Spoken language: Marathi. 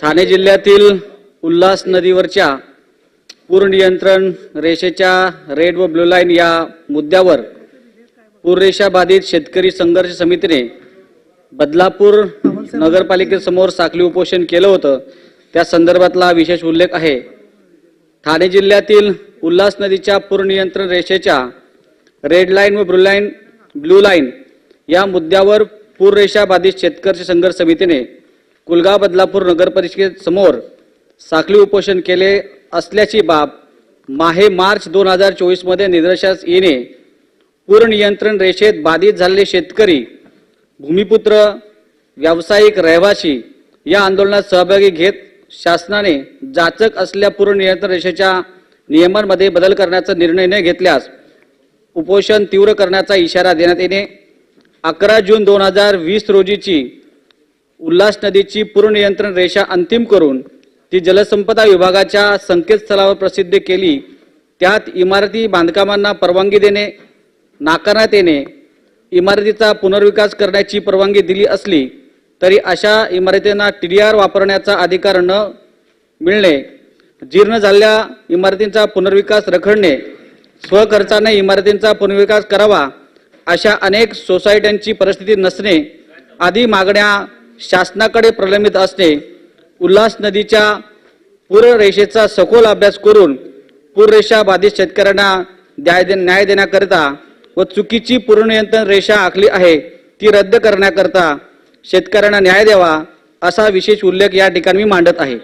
ठाणे जिल्ह्यातील उल्हास नदीवरच्या पूर नियंत्रण रेषेच्या रेड व ब्लू लाईन या मुद्द्यावर पूररेषा बाधित शेतकरी संघर्ष समितीने बदलापूर नगरपालिकेसमोर साखली उपोषण केलं होतं. त्या संदर्भातला विशेष उल्लेख आहे. ठाणे जिल्ह्यातील उल्हास नदीच्या पूर नियंत्रण रेषेच्या रेड लाईन व ब्लू लाईन ब्लू लाईन या मुद्द्यावर पूररेषा बाधित शेतकरी संघर्ष समितीने कुलगाव बदलापूर नगरपरिषदेसमोर साखळी उपोषण केले असल्याची बाब माहे मार्च दोन हजार चोवीसमध्ये निदर्शनास येणे पूरनियंत्रण रेषेत बाधित झालेले शेतकरी भूमिपुत्र व्यावसायिक रहिवासी या आंदोलनात सहभागी घेत शासनाने जाचक असल्या पूरनियंत्रण रेषेच्या नियमांमध्ये बदल करण्याचा निर्णय न घेतल्यास उपोषण तीव्र करण्याचा इशारा देण्यात येणे. अकरा जून दोन हजार वीस रोजीची उल्हास नदीची पूर्णनियंत्रण रेषा अंतिम करून ती जलसंपदा विभागाच्या संकेतस्थळावर प्रसिद्ध केली. त्यात इमारती बांधकामांना परवानगी देणे नाकारण्यात येणे इमारतीचा पुनर्विकास करण्याची परवानगी दिली असली तरी अशा इमारतींना टी डी आर वापरण्याचा अधिकार न मिळणे जीर्ण झालेल्या इमारतींचा पुनर्विकास रखडणे स्वखर्चाने इमारतींचा पुनर्विकास करावा अशा अनेक सोसायट्यांची परिस्थिती नसणे आदी मागण्या शासनाकडे प्रलंबित असणे उल्हास नदीच्या पूररेषेचा सखोल अभ्यास करून पूररेषा बाधित शेतकऱ्यांना न्याय दे- न्याय देण्याकरिता व चुकीची पूरनियंत्रण रेषा आखली आहे ती रद्द करण्याकरता शेतकऱ्यांना न्याय द्यावा असा विशेष उल्लेख या ठिकाणी मी मांडत आहे.